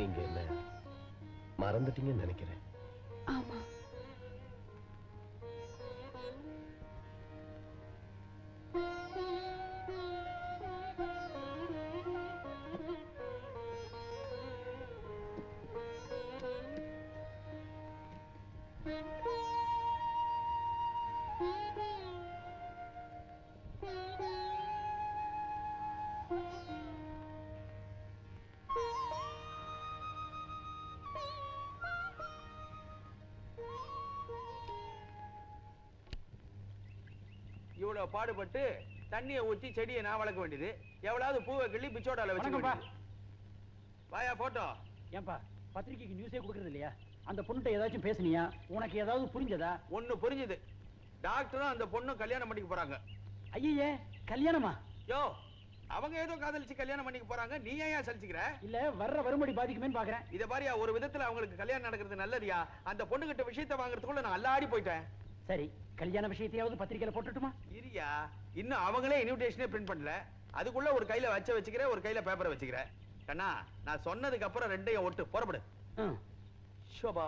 நீங்க என்ன மறந்துட்டீங்கன்னு நினைக்கிறேன். ஆமா. இவ்வளவு பாடுபட்டு தண்ணியை ஊத்தி செடியை நான் வளர்க்க வேண்டியது. எவ்வளவு பூவை கிள்ளி பிச்சோடால வச்சுக்க வணக்கம்ப்பா. வேண்டியது. வாயா போட்டோ ஏன்பா பத்திரிக்கைக்கு நியூஸே கொடுக்கறது இல்லையா? அந்த பொண்ணுகிட்ட ஏதாச்சும் பேசுனியா? உனக்கு ஏதாவது புரிஞ்சதா? ஒண்ணு புரிஞ்சுது. டாக்டரும் அந்த பொண்ணும் கல்யாணம் பண்ணிக்க போறாங்க. ஐயே கல்யாணமா? யோ அவங்க ஏதோ காதலிச்சு கல்யாணம் பண்ணிக்க போறாங்க. நீ ஏன் சலிச்சுக்கிற? இல்ல வர்ற வரும்படி பாதிக்குமேன்னு பாக்குறேன். இத பாரியா ஒரு விதத்துல அவங்களுக்கு கல்யாணம் நடக்கிறது நல்லதுயா? அந்த பொண்ணுகிட்ட விஷயத்தை வாங்குறதுக்குள்ள நான் அல்லாடி போயிட்டேன். சரி கல்யாண விஷயத்தையாவது பத்திரிக்கையில போட்டுட்டுமா? இரியா இன்னும் அவங்களே இன்விடேஷனே பிரிண்ட் பண்ணல. அதுக்குள்ள ஒரு கையில வச்ச வச்சுக்கிற ஒரு கையில பேப்பரை வச்சுக்கிற. கண்ணா நான் சொன்னதுக்கு அப்புறம் ரெண்டையும் ஒட்டு புறப்படு. ஷோபா.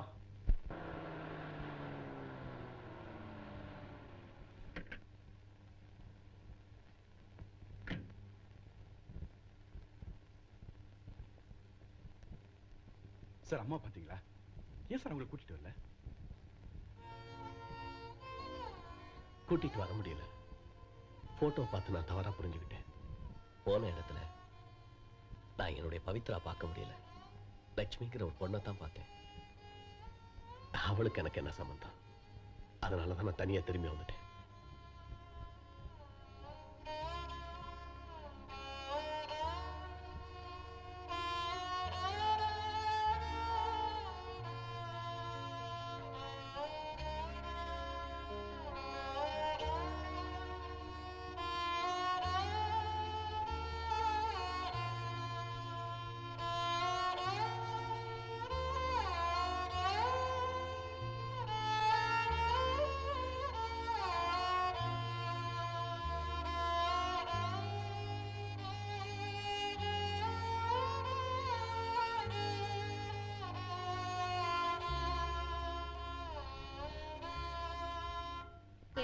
சார் அம்மா பாத்தீங்களா? ஏன் சார் அவங்களை கூட்டிட்டு வரல? கூட்டிட்டு வர முடியல. போட்டோ பார்த்து நான் தவறா புரிஞ்சுக்கிட்டேன். போன இடத்துல நான் என்னுடைய பவித்ரா பார்க்க முடியல. லட்சுமிங்கிற ஒரு பொண்ணை தான் பார்த்தேன். அவளுக்கு எனக்கு என்ன சம்பந்தம்? அதனால தான் நான் தனியா திரும்பி வந்துட்டேன்.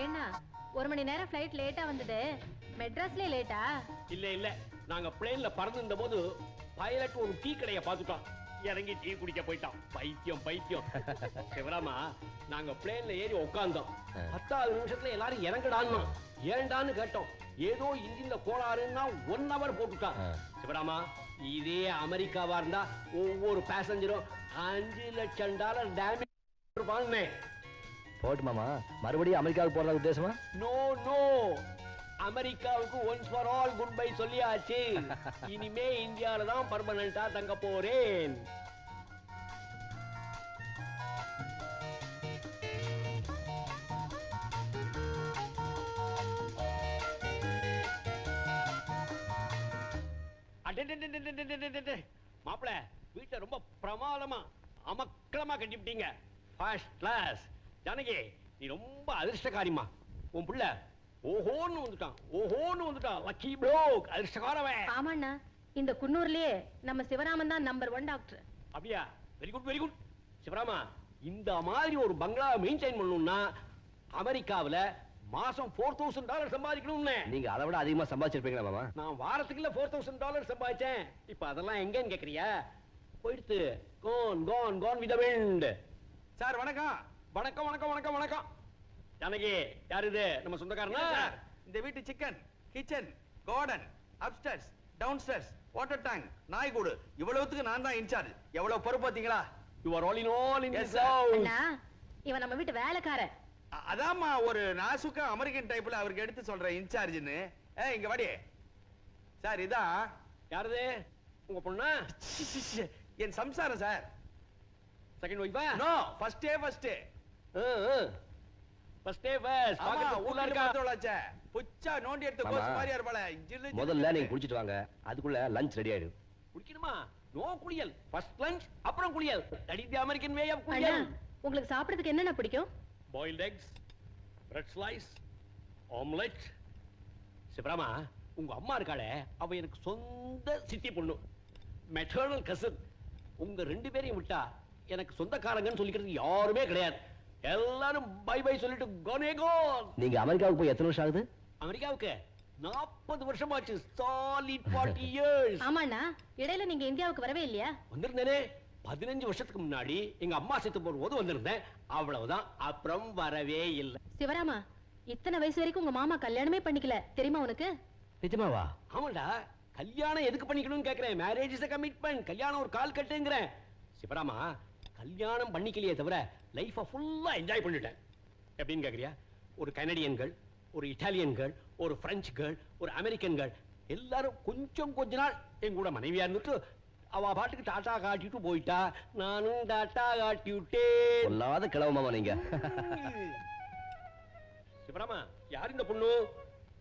ஏன்னா ஒரு மணி நேரம் ஃப்ளைட் லேட்டா வந்தது. மெட்ராஸ்லயே லேட்டா இல்ல இல்ல. நாங்க பிளேன்ல பறந்திருந்த போது பைலட் ஒரு டீ கடையை பார்த்துட்டோம் இறங்கி டீ குடிக்க போயிட்டான். பைத்தியம் பைத்தியம். சிவராமா நாங்க பிளேன்ல ஏறி உட்கார்ந்தோம் பத்தாவது நிமிஷத்துல எல்லாரும் இறங்குடான்னு ஏண்டான்னு கேட்டோம். ஏதோ இன்ஜின்ல கோளாறுன்னா ஒன் ஹவர் போட்டுட்டான். சிவராமா இதே அமெரிக்காவா இருந்தா ஒவ்வொரு பேசஞ்சரும் அஞ்சு லட்சம் டாலர் டேமேஜ் போட்டு மாமா மறுபடியும் அமெரிக்காவுக்கு போறதா உத்தேசமா? நோ நோ அமெரிக்காவுக்கு once for all good bye சொல்லியாச்சு. இனிமே இந்தியால தான் பர்மனண்டா தங்க போறேன். மாப்பிள வீட்டை ரொம்ப பிரமாதமா அமக்கலமா கட்டிவிட்டீங்க. ஃபர்ஸ்ட் கிளாஸ் ஜானகி நீ ரொம்ப அதிர்ஷ்டக்காரிமா உன் புள்ள ஓஹோன்னு வந்துட்டான் ஓஹோன்னு வந்துட்டான். லக்கி ப்ரோக் அதிர்ஷ்டக்காரவன். ஆமாண்ணா இந்த குன்னூர்லயே நம்ம சிவராமன் தான் நம்பர் ஒன் டாக்டர் அப்படியா? வெரி குட் வெரி குட் சிவராமா இந்த மாதிரி ஒரு பங்களா மெயின்டைன் பண்ணணும்னா அமெரிக்காவுல மாசம் ஃபோர் தௌசண்ட் டாலர் சம்பாதிக்கணும்னு. நீங்க அதை விட அதிகமா சம்பாதிச்சிருப்பீங்களா மாமா? நான் வாரத்துக்குள்ள ஃபோர் தௌசண்ட் டாலர் சம்பாதிச்சேன். இப்ப அதெல்லாம் எங்கன்னு கேக்குறியா? போயிடுத்து. Gone gone gone with wind sir வணக்கம். வணக்கம் வணக்கம் வணக்கம் வணக்கம். ஜானகி யார் இது? நம்ம சொந்தக்காரனா? சார் இந்த வீட்டு chicken kitchen garden upstairs downstairs water tank நாய்கூடு இவ்வளவுத்துக்கு நான் தான் இன்சார்ஜ். எவ்வளவு பொறுப்பு பாத்தீங்களா you are all in all in this sir. House அண்ணா இவன் நம்ம வீட்டு வேலைக்காரன். அதாம்மா ஒரு நாசுக்கா அமெரிக்கன் டைப்ல அவருக்கு எடுத்து சொல்றேன் இன்சார்ஜ்னு ஏ இங்க வாடி. சார் இதான் யாரது உங்க பொண்ணா. என் சம்சாரம் சார். செகண்ட் ஒய்ஃபா நோ ஃபர்ஸ்டே ஃபர்ஸ்ட் ஃபர்ஸ்ட் ஊர்ல இருக்கா? புச்சா நோண்டி எடுத்து. கோஸ் மாதிரியா முதல்ல நீங்க. குடிச்சிட்டு வாங்க. அதுக்குள்ள லஞ்ச் ரெடி ஆயிடும். குடிக்கணுமா? நோ குளியல். ஃபர்ஸ்ட் லஞ்ச் அப்புறம் குளியல். That the American way of அண்ணா குளியல் உங்களுக்கு சாப்பிடுறதுக்கு என்னென்ன பிடிக்கும்? Boiled eggs bread slice omelette சிவராமா உங்க அம்மா இருக்காளே அவ எனக்கு சொந்த சித்தி பொண்ணு. மெட்டர்னல் கசன் உங்க ரெண்டு பேரையும் விட்டா எனக்கு சொந்தக்காரங்கன்னு சொல்லிக்கிறதுக்கு யாருமே கிடையாது. எல்லாரும் பை பை சொல்லிட்டு கோனே கோன். நீங்க அமெரிக்காவுக்கு போய் எத்தனை வருஷம் ஆகுது? அமெரிக்காவுக்கு நாற்பது வருஷமாச்சு சாலிட் ஃபார்ட்டி இயர்ஸ் ஆமாண்ணா இடையில நீங்க இந்தியாவுக்கு வரவே இல்லையா? வந்திருந்தேனே. பதினஞ்சு வருஷத்துக்கு முன்னாடி எங்க அம்மா செத்து போகும்போது வந்திருந்தேன். அவ்வளவுதான் அப்புறம் வரவே இல்லை. சிவராமா இத்தனை வயசு வரைக்கும் உங்க மாமா கல்யாணமே பண்ணிக்கல. தெரியுமா உனக்கு? நிஜமாவா? ஆமாடா கல்யாணம் எதுக்கு பண்ணிக்கணும்னு கேக்குறேன். மேரேஜ் இஸ் கமிட்மெண்ட் கல்யாணம் ஒரு கால் கட்டுங்கிறேன். சிவராமா கல்யாணம் பண்ணிக்கலையே தவிர லைஃபை ஃபுல்லா என்ஜாய் பண்ணிட்டேன். எப்படின்னு கேக்குறியா? ஒரு கனடியன் கேர்ள் ஒரு இட்டாலியன் கேர்ள் ஒரு பிரெஞ்சு கேர்ள் ஒரு அமெரிக்கன் கேர்ள் எல்லாரும் கொஞ்சம் கொஞ்ச நாள் என் கூட மனைவியா இருந்துட்டு அவ பாட்டுக்கு டாட்டா காட்டிட்டு போயிட்டா. நானும் டாட்டா காட்டி விட்டேன். சொல்லாத கிழவு மாமா நீங்க. சிவராமா யார் இந்த பொண்ணு?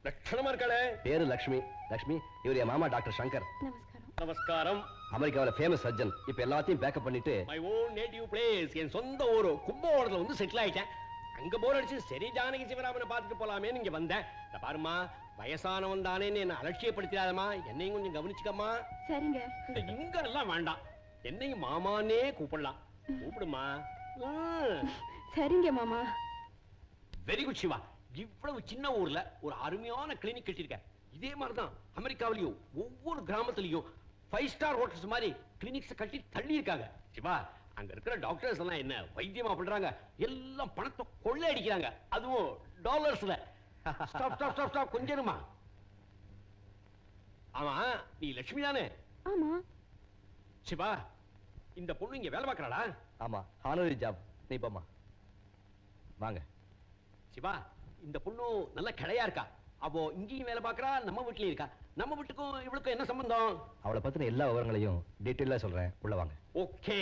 லட்சணமா இருக்காளே. பேரு லக்ஷ்மி. லக்ஷ்மி இவர் என் மாமா டாக்டர் சங்கர். நமஸ்காரம். நமஸ்காரம். அமெரிக்காவுல ஃபேமஸ் சர்ஜன் இப்ப எல்லாத்தையும் பேக்கப் பண்ணிட்டு மை ஓன் நேட்டிவ் பிளேஸ் என் சொந்த ஊரு கும்பகோணத்துல வந்து செட்டில் ஆயிட்டேன். அங்க போர் அடிச்சு சரி ஜானகி சிவராமனை பார்த்துட்டு போலாமேன்னு இங்க வந்தேன். இந்த பாருமா வயசானவன் தானேன்னு என்ன அலட்சியப்படுத்திடாதம்மா. என்னையும் கொஞ்சம் கவனிச்சுக்கம்மா. சரிங்க. இந்த இங்க எல்லாம் வேண்டாம். என்னையும் மாமானே கூப்பிடலாம். கூப்பிடுமா சரிங்க மாமா. Very good Siva. இவ்வளவு சின்ன ஊர்ல ஒரு அருமையான கிளினிக் கட்டியிருக்க இதே மாதிரிதான் அமெரிக்காவிலையும் ஒவ்வொரு கிராமத்துலயும் ஃபைவ் ஸ்டார் ஹோட்டல்ஸ் மாதிரி கிளினிக்ஸ் கட்டி தள்ளி இருக்காங்க சிவா அங்க இருக்கிற டாக்டர்ஸ் எல்லாம் என்ன வைத்தியமா பண்றாங்க? எல்லாம் பணத்தை கொள்ளை அடிக்கிறாங்க. அதுவும் டாலர்ஸ்ல ஸ்டாப் ஸ்டாப் ஸ்டாப் ஸ்டாப் கொஞ்சமா ஆமா நீ லட்சுமி தானே? ஆமா. சிவா இந்த பொண்ணு இங்க வேலை பார்க்கறாளா? ஆமா ஹானரி ஜாப் நீ போமா வாங்க. சிவா இந்த பொண்ணு நல்ல கிளையா இருக்கா? அப்போ இங்கேயும் வேலை பார்க்கறா நம்ம வீட்லயும் இருக்கா? நம்ம வீட்டுக்கும் இவளுக்கும் என்ன சம்பந்தம்? அவளை பத்தின எல்லா விவரங்களையும் டீட்டெயிலா சொல்றேன். உள்ள வாங்க. ஓகே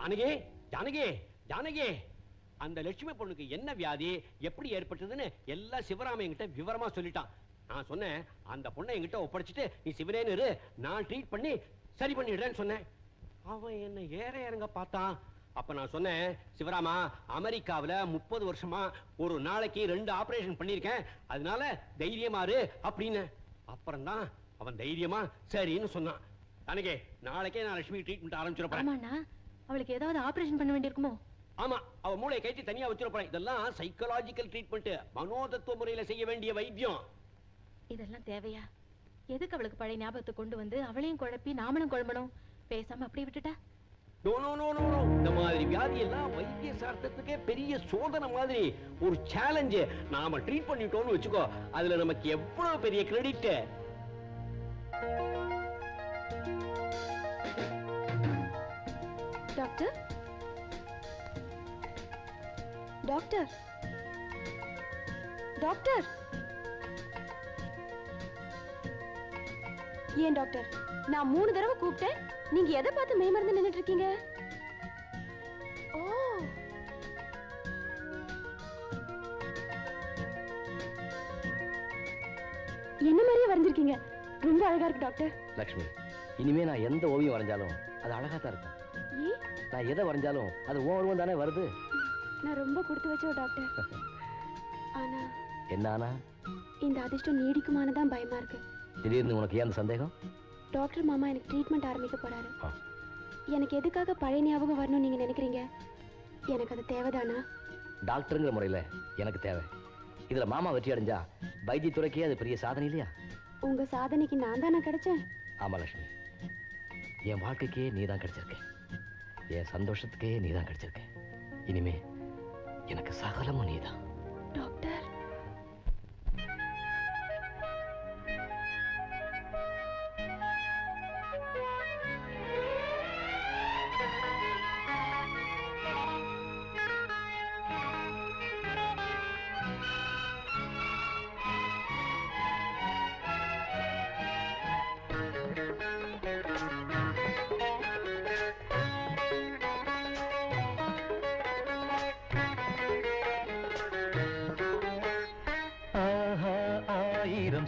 ஜானகி ஜானகி ஜானகி. அந்த லட்சுமி பொண்ணுக்கு என்ன வியாதி எப்படி ஏற்பட்டதுன்னு எல்லாம் சிவராம என்கிட்ட விவரமா சொல்லிட்டான். நான் சொன்னேன் அந்த பொண்ணை என்கிட்ட ஒப்படைச்சிட்டு நீ சிவனேன்னு இரு நான் ட்ரீட் பண்ணி சரி பண்ணிடுறேன்னு சொன்னேன். அவன் என்ன ஏற இறங்க பார்த்தான். அப்ப நான் சொன்னேன் சிவராமா அமெரிக்காவுல முப்பது வருஷமா ஒரு நாளைக்கு ரெண்டு ஆபரேஷன் பண்ணியிருக்கேன் அதனால தைரியமா இரு அப்படின்னு. அப்புறம்தான் அவன் தைரியமா சரின்னு சொன்னான். அன்னைக்கு நாளைக்கே நான் லட்சுமி ட்ரீட்மெண்ட் ஆரம்பிச்சிட அவளுக்கு ஏதாவது ஆபரேஷன் பண்ண வேண்டியிருக்குமோ? ஆமா அவ மூளையை கட்டி தனியா வச்சிட போறேன் இதெல்லாம் சைக்காலஜிக்கல் ட்ரீட்மெண்ட் மனோதத்துவ முறையில செய்ய வேண்டிய வைத்தியம். இதெல்லாம் தேவையா? எதுக்கு அவளுக்கு பழைய ஞாபகத்தை கொண்டு வந்து அவளையும் குழப்பி நாமளும் குழம்பணும்? பேசாம அப்படியே விட்டுட்டா? No no no no no இந்த மாதிரி வியாதி எல்லாம் வைத்திய சாஸ்திரத்துக்கே பெரிய சோதனை மாதிரி. ஒரு சேலஞ்ச் நாம ட்ரீட் பண்ணிட்டோம்னு வச்சுக்கோ. அதுல நமக்கு எவ்வளவு பெரிய கிரெடிட் டாக்டர்? டாக்டர்? டாக்டர்? ஏன் டாக்டர்? நான் மூணு தடவை கூப்பிட்டேன். நீங்க எதை பார்த்து மேமறந்து நின்னுட்டு இருக்கீங்க ஓ. என்ன மாதிரியே வரைஞ்சிருக்கீங்க? ரொம்ப அழகா இருக்கு டாக்டர். லக்ஷ்மி இனிமே நான் எந்த ஓவியம் வரைஞ்சாலும் அது அழகா தான் இருக்கும். நான் எதை வரைஞ்சாலும் அது ஓ உருவம் தானே வருது? நான் ரொம்ப கொடுத்து வச்சோம் டாக்டர் ஆனா என்ன ஆனா? இந்த அதிர்ஷ்டம் நீடிக்குமான்னு தான் பயமா இருக்கு. திடீர்னு உனக்கு ஏன் சந்தேகம்? டாக்டர் மாமா எனக்கு ட்ரீட்மெண்ட் ஆரம்பிக்க போறாரு. எனக்கு எதுக்காக பழைய ஞாபகம் வரணும்னு நீங்க நினைக்கிறீங்க? எனக்கு அது தேவைதானா? டாக்டருங்கிற முறையில எனக்கு தேவை. இதுல மாமா வெற்றி அடைஞ்சா வைத்தியத்துறைக்கே அது பெரிய சாதனை இல்லையா? உங்க சாதனைக்கு நான் தானே கிடைச்சேன். ஆமா லட்சுமி. என் வாழ்க்கைக்கே நீ தான் கிடைச்சிருக்க. என் சந்தோஷத்துக்கே நீ தான் கிடைச்சிருக்க. இனிமே எனக்கு சகலமும் நீதான். டாக்டர்.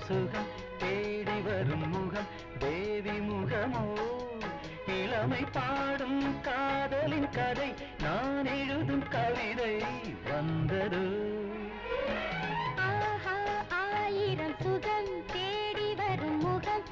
சுகம் தேடி வரும் முகம் தேவி முகமோ? இளமை பாடும் காதலின் கதை நான் எழுதும் கவிதை வந்தது. ஆயிரம் சுகம் தேடி வரும் முகம்